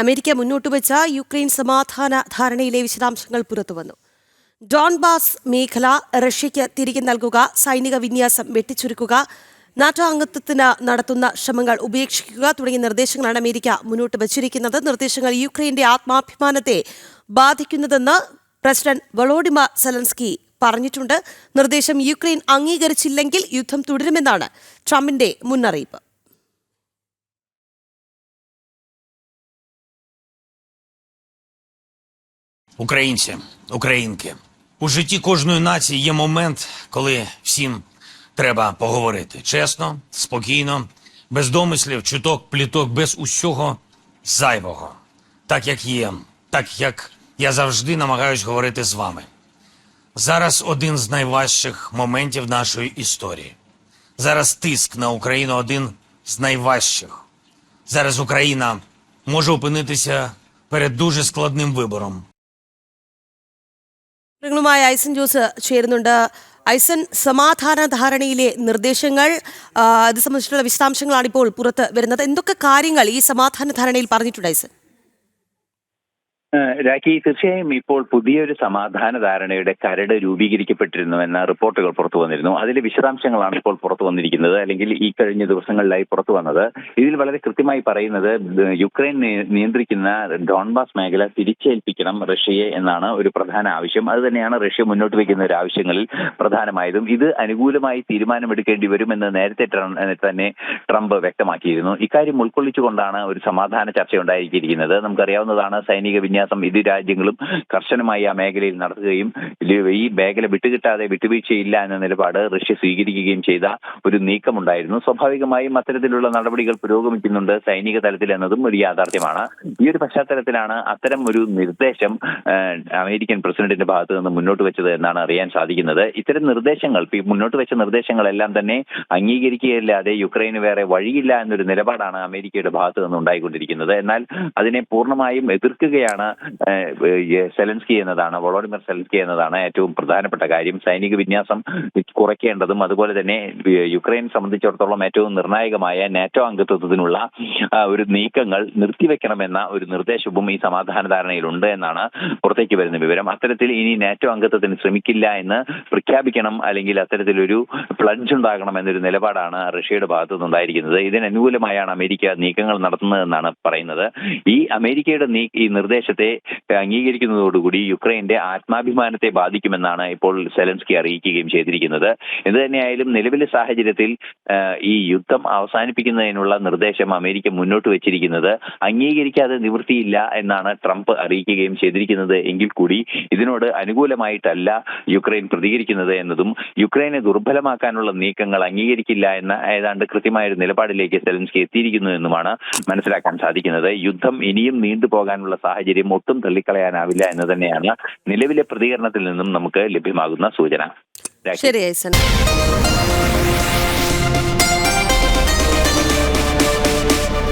America മുന്നോട്ട് വെച്ച Ukraine സമാധാന ധാരണയിലെ വിശദാംശങ്ങൾ പുറത്തുവന്നു ഡോൺബാസ് മേഖല റഷ്യയ്ക്ക് തിരികെ നൽകുക സൈനിക വിന്യാസം വെട്ടിച്ചുരുക്കുക നാറ്റോ അംഗത്വത്തിന് നടത്തുന്ന ശ്രമങ്ങൾ ഉപേക്ഷിക്കുക തുടങ്ങിയ നിർദ്ദേശങ്ങളാണ് അമേരിക്ക മുന്നോട്ട് വച്ചിരിക്കുന്നത്. നിർദ്ദേശങ്ങൾ യുക്രൈന്റെ ആത്മാഭിമാനത്തെ ബാധിക്കുന്നതെന്ന് പ്രസിഡന്റ് വളോഡിമ സെലൻസ്കി പറഞ്ഞിട്ടുണ്ട്. നിർദ്ദേശം യുക്രൈൻ അംഗീകരിച്ചില്ലെങ്കിൽ യുദ്ധം തുടരുമെന്നാണ് ട്രംപിന്റെ മുന്നറിയിപ്പ്. Українці, українки, у житті кожної нації є момент, коли всім треба поговорити чесно, спокійно, без домислів, чуток, пліток, без усього зайвого. Так як є, так як я завжди намагаюсь говорити з вами. Зараз один з найважчих моментів нашої історії. Зараз тиск на Україну один з найважчих. Зараз Україна може опинитися перед дуже складним вибором. വിവരങ്ങളുമായി ഐസൻ ജോസ് ചേരുന്നുണ്ട്. ഐസൻ സമാധാന ധാരണയിലെ നിർദ്ദേശങ്ങൾ ഇത് സംബന്ധിച്ചിട്ടുള്ള വിശദാംശങ്ങളാണ് ഇപ്പോൾ പുറത്ത് വരുന്നത്. എന്തൊക്കെ കാര്യങ്ങൾ ഈ സമാധാന ധാരണയിൽ പറഞ്ഞിട്ടുണ്ട് ഐസൻ? രാഖി തീർച്ചയായും ഇപ്പോൾ പുതിയൊരു സമാധാന ധാരണയുടെ കരട് രൂപീകരിക്കപ്പെട്ടിരുന്നു എന്ന റിപ്പോർട്ടുകൾ പുറത്തു വന്നിരുന്നു. അതിലെ വിശദാംശങ്ങളാണ് ഇപ്പോൾ പുറത്തു വന്നിരിക്കുന്നത്. അല്ലെങ്കിൽ ഈ കഴിഞ്ഞ ദിവസങ്ങളിലായി പുറത്തു വന്നത്. ഇതിൽ വളരെ കൃത്യമായി പറയുന്നത് യുക്രൈൻ നിയന്ത്രിക്കുന്ന ഡോൺബാസ് മേഖല തിരിച്ചേൽപ്പിക്കണം റഷ്യയെ എന്നാണ് ഒരു പ്രധാന ആവശ്യം. അത് തന്നെയാണ് റഷ്യ മുന്നോട്ട് വയ്ക്കുന്ന ഒരു ആവശ്യങ്ങളിൽ പ്രധാനമായതും. ഇത് അനുകൂലമായി തീരുമാനമെടുക്കേണ്ടി വരുമെന്ന് നേരത്തെ തന്നെ ട്രംപ് വ്യക്തമാക്കിയിരുന്നു. ഇക്കാര്യം ഉൾക്കൊള്ളിച്ചുകൊണ്ടാണ് ഒരു സമാധാന ചർച്ച ഉണ്ടായിരിക്കുന്നത് നമുക്കറിയാവുന്നതാണ് സൈനിക വിന്യാസം ഇരു രാജ്യങ്ങളും കർശനമായി ആ മേഖലയിൽ നടത്തുകയും ഈ മേഖല വിട്ടുകിട്ടാതെ വിട്ടുവീഴ്ചയില്ല എന്ന നിലപാട് റഷ്യ സ്വീകരിക്കുകയും ചെയ്ത ഒരു നീക്കമുണ്ടായിരുന്നു. സ്വാഭാവികമായും അത്തരത്തിലുള്ള നടപടികൾ പുരോഗമിക്കുന്നുണ്ട് സൈനിക തലത്തിൽ എന്നതും ഒരു യാഥാർത്ഥ്യമാണ്. ഈ ഒരു പശ്ചാത്തലത്തിലാണ് അത്തരം ഒരു നിർദ്ദേശം അമേരിക്കൻ പ്രസിഡന്റിന്റെ ഭാഗത്ത് നിന്ന് മുന്നോട്ട് വെച്ചത് എന്നാണ് അറിയാൻ സാധിക്കുന്നത്. ഇത്തരം നിർദ്ദേശങ്ങൾ മുന്നോട്ട് വെച്ച നിർദ്ദേശങ്ങളെല്ലാം തന്നെ അംഗീകരിക്കുകയല്ലാതെ യുക്രൈന് വേറെ വഴിയില്ല എന്നൊരു നിലപാടാണ് അമേരിക്കയുടെ ഭാഗത്ത് നിന്ന് ഉണ്ടായിക്കൊണ്ടിരിക്കുന്നത്. എന്നാൽ അതിനെ പൂർണമായും എതിർക്കുകയാണ് സെലൻസ്കി എന്നതാണ് വളോഡിമിർ സെലൻസ്കി എന്നതാണ് ഏറ്റവും പ്രധാനപ്പെട്ട കാര്യം. സൈനിക വിന്യാസം കുറയ്ക്കേണ്ടതും അതുപോലെ തന്നെ യുക്രൈൻ സംബന്ധിച്ചിടത്തോളം ഏറ്റവും നിർണായകമായ നാറ്റോ അംഗത്വത്തിനുള്ള ഒരു നീക്കങ്ങൾ നിർത്തിവെക്കണമെന്ന ഒരു നിർദ്ദേശവും ഈ സമാധാന ധാരണയിലുണ്ട് എന്നാണ് പുറത്തേക്ക് വരുന്ന വിവരം. അത്തരത്തിൽ ഇനി നാറ്റോ അംഗത്വത്തിന് ശ്രമിക്കില്ല എന്ന് പ്രഖ്യാപിക്കണം അല്ലെങ്കിൽ അത്തരത്തിലൊരു പ്ലഡ്ജ് ഉണ്ടാകണം എന്നൊരു നിലപാടാണ് റഷ്യയുടെ ഭാഗത്തു നിന്നുണ്ടായിരിക്കുന്നത് ഇതിനനുകൂലമായാണ് അമേരിക്ക നീക്കങ്ങൾ നടത്തുന്നതെന്നാണ് പറയുന്നത്. ഈ അമേരിക്കയുടെ ഈ നിർദ്ദേശത്തെ അംഗീകരിക്കുന്നതോടുകൂടി യുക്രൈന്റെ ആത്മാഭിമാനത്തെ ബാധിക്കുമെന്നാണ് ഇപ്പോൾ സെലൻസ്കി അറിയിക്കുകയും ചെയ്തിരിക്കുന്നത്. എന്ത് തന്നെയായാലും നിലവിലെ സാഹചര്യത്തിൽ ഈ യുദ്ധം അവസാനിപ്പിക്കുന്നതിനുള്ള നിർദ്ദേശം അമേരിക്ക മുന്നോട്ട് വെച്ചിരിക്കുന്നത് അംഗീകരിക്കാതെ നിവൃത്തിയില്ല എന്നാണ് ട്രംപ് അറിയിക്കുകയും ചെയ്തിരിക്കുന്നത് എങ്കിൽ കൂടി ഇതിനോട് അനുകൂലമായിട്ടല്ല യുക്രൈൻ പ്രതികരിക്കുന്നത് എന്നതും യുക്രൈനെ ദുർബലമാക്കാനുള്ള നീക്കങ്ങൾ അംഗീകരിക്കില്ല എന്ന ഏതാണ്ട് കൃത്യമായ ഒരു നിലപാടിലേക്ക് സെലൻസ്കി എത്തിയിരിക്കുന്നു എന്നുമാണ് മനസ്സിലാക്കാൻ സാധിക്കുന്നത്. യുദ്ധം ഇനിയും നീണ്ടുപോകാനുള്ള സാഹചര്യം ഒട്ടും തള്ളിക്കളയാനാവില്ല എന്ന് തന്നെയാണ് നിലവിലെ പ്രതികരണത്തിൽ നിന്നും നമുക്ക് ലഭ്യമാകുന്ന സൂചന. ശരി